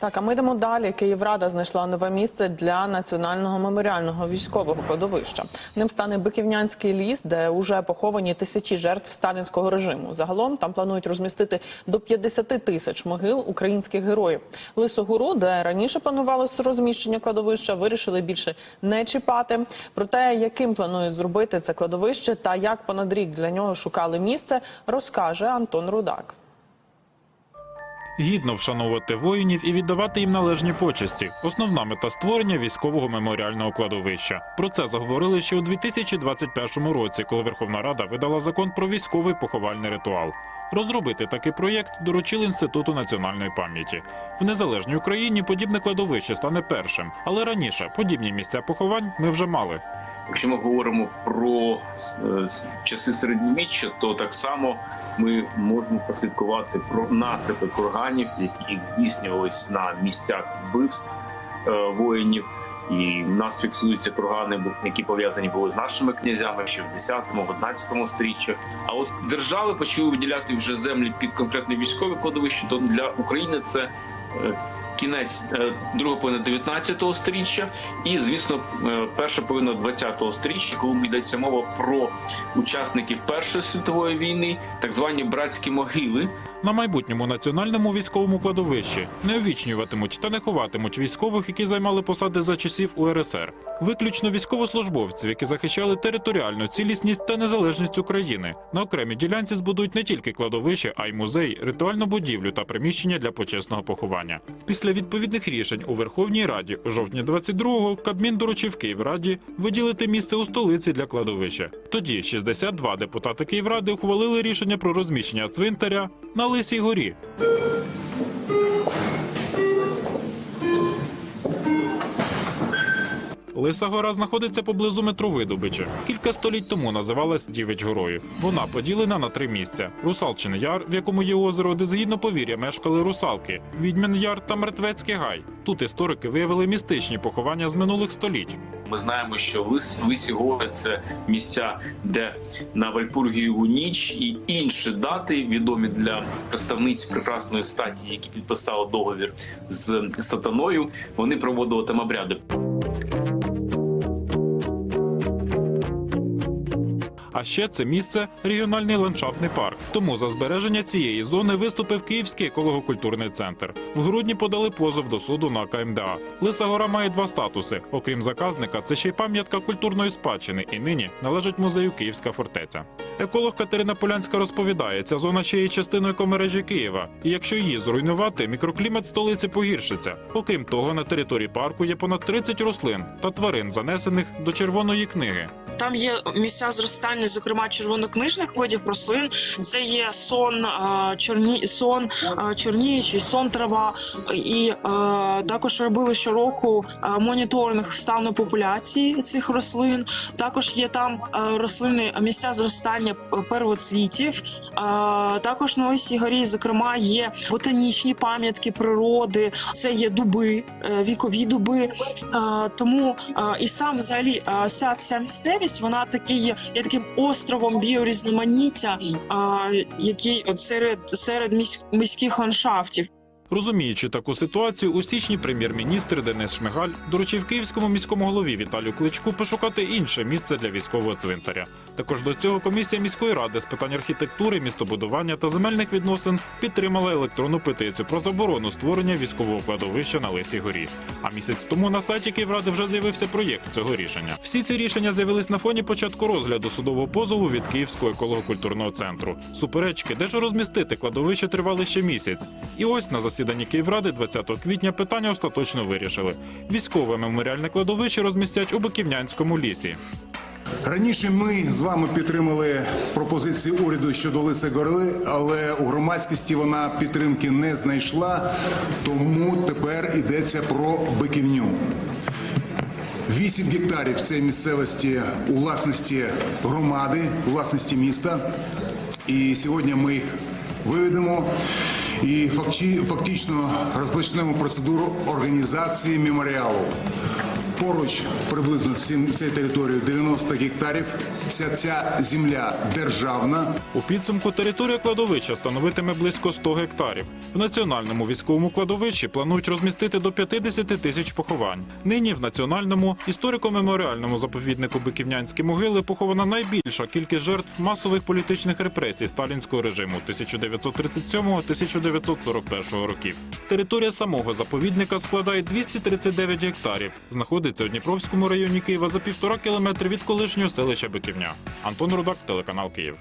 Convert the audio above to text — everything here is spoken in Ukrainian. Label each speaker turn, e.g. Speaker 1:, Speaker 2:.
Speaker 1: Так, а ми йдемо далі. Київрада знайшла нове місце для національного меморіального військового кладовища. Ним стане Биківнянський ліс, де уже поховані тисячі жертв сталінського режиму. Загалом там планують розмістити до 50 тисяч могил українських героїв. Лисогору, де раніше планувалося розміщення кладовища, вирішили більше не чіпати. Про те, яким планують зробити це кладовище та як понад рік для нього шукали місце, розкаже Антон Рудак.
Speaker 2: Гідно вшановувати воїнів і віддавати їм належні почесті. Основна мета створення військового меморіального кладовища. Про це заговорили ще у 2021 році, коли Верховна Рада видала закон про військовий поховальний ритуал. Розробити такий проєкт доручили інституту національної пам'яті. В незалежній Україні подібне кладовище стане першим, але раніше подібні місця поховань ми вже мали.
Speaker 3: Якщо ми говоримо про е, часи середньовіччя, то так само ми можемо послідкувати про насипи курганів, які здійснювались на місцях вбивств е, воїнів. І в нас фіксуються кургани, які пов'язані були з нашими князями ще в 10-11 сторіччях. А от держави почали виділяти вже землі під конкретне військове кладовище. То для України це е, кінець друга половина 19-го сторіччя, і звісно, е, перша половина 20 сторіччя, коли йдеться мова про учасників Першої світової війни, так звані братські могили,
Speaker 2: На майбутньому національному військовому кладовищі не увічнюватимуть та не ховатимуть військових, які займали посади за часів УРСР. Виключно військовослужбовців, які захищали територіальну цілісність та незалежність України. На окремій ділянці збудують не тільки кладовище, а й музей, ритуальну будівлю та приміщення для почесного поховання. Після відповідних рішень у Верховній Раді у жовтні 22-го Кабмін доручив Київраді виділити місце у столиці для кладовища. Тоді 62 депутати Київради ухвалили рішення про розміщення цвинтаря на Лисій горі. Лиса гора знаходиться поблизу метро Видобича. Кілька століть тому називалась Дівич горою. Вона поділена на три місця: Русалчин яр, в якому є озеро, де згідно повір'я мешкали русалки, Відьмин яр та Мертвецький гай. Тут історики виявили містичні поховання з минулих століть.
Speaker 3: Ми знаємо, що Лис, Лисі гори це місця, де на Вальпургієву ніч і інші дати відомі для представниць прекрасної статі, які підписали договір з сатаною. Вони проводили там обряди.
Speaker 2: А ще це місце регіональний ландшафтний парк. Тому за збереження цієї зони виступив Київський еколого-культурний центр. В грудні подали позов до суду на КМДА. Лиса гора має два статуси. Окрім заказника, це ще й пам'ятка культурної спадщини, і нині належить музею Київська фортеця. Еколог Катерина Полянська розповідає, ця зона ще є частиною екомережі Києва. І якщо її зруйнувати, мікроклімат столиці погіршиться. Окрім того, на території парку є понад 30 рослин та тварин, занесених до червоної книги.
Speaker 4: Там є місця зростання, зокрема червонокнижних видів рослин. Це є сон, чорні сон, чорніючий, сон трава. І е, також робили щороку е, моніторинг стану популяції цих рослин. Також є там е, рослини, місця зростання первоцвітів. Е, Також на Лисій горі, зокрема, є ботанічні пам'ятки природи. Це є дуби, е, вікові дуби. Тому і сам взагалі вся ця місцевість вона таки є, є таким островом біорізноманіття, який от серед серед місь- міських ландшафтів.
Speaker 2: Розуміючи таку ситуацію, у січні прем'єр-міністр Денис Шмигаль доручив київському міському голові Віталію Кличку пошукати інше місце для військового цвинтаря. Також до цього комісія міської ради з питань архітектури, містобудування та земельних відносин підтримала електронну петицію про заборону створення військового кладовища на Лисій горі. А місяць тому на сайті Київради вже з'явився проєкт цього рішення. Всі ці рішення з'явились на фоні початку розгляду судового позову від Київського еколого-культурного центру. Суперечки, де ж розмістити кладовище, тривали ще місяць. І ось на засіданні Київради 20 квітня питання остаточно вирішили. Військове меморіальне кладовище розмістять у Биківнянському лісі.
Speaker 5: Раніше ми з вами підтримали пропозиції уряду щодо Лиси гори, але у громадськості вона підтримки не знайшла, тому тепер йдеться про биківню. 8 гектарів цієї місцевості у власності громади, власності міста. І сьогодні ми їх виведемо. І фактично розпочнемо процедуру організації меморіалу. Поруч приблизно з цією територією 90 гектарів. Вся ця земля державна.
Speaker 2: У підсумку територія кладовища становитиме близько 100 гектарів. В національному військовому кладовищі планують розмістити до 50 тисяч поховань. Нині в національному історико-меморіальному заповіднику Биківнянські могили похована найбільша кількість жертв масових політичних репресій сталінського режиму 1937-1941 років. Територія самого заповідника складає 239 гектарів. Знаходиться у Дніпровському районі Києва за півтора кілометри від колишнього селища Биківня. Антон Рудак, телеканал Київ.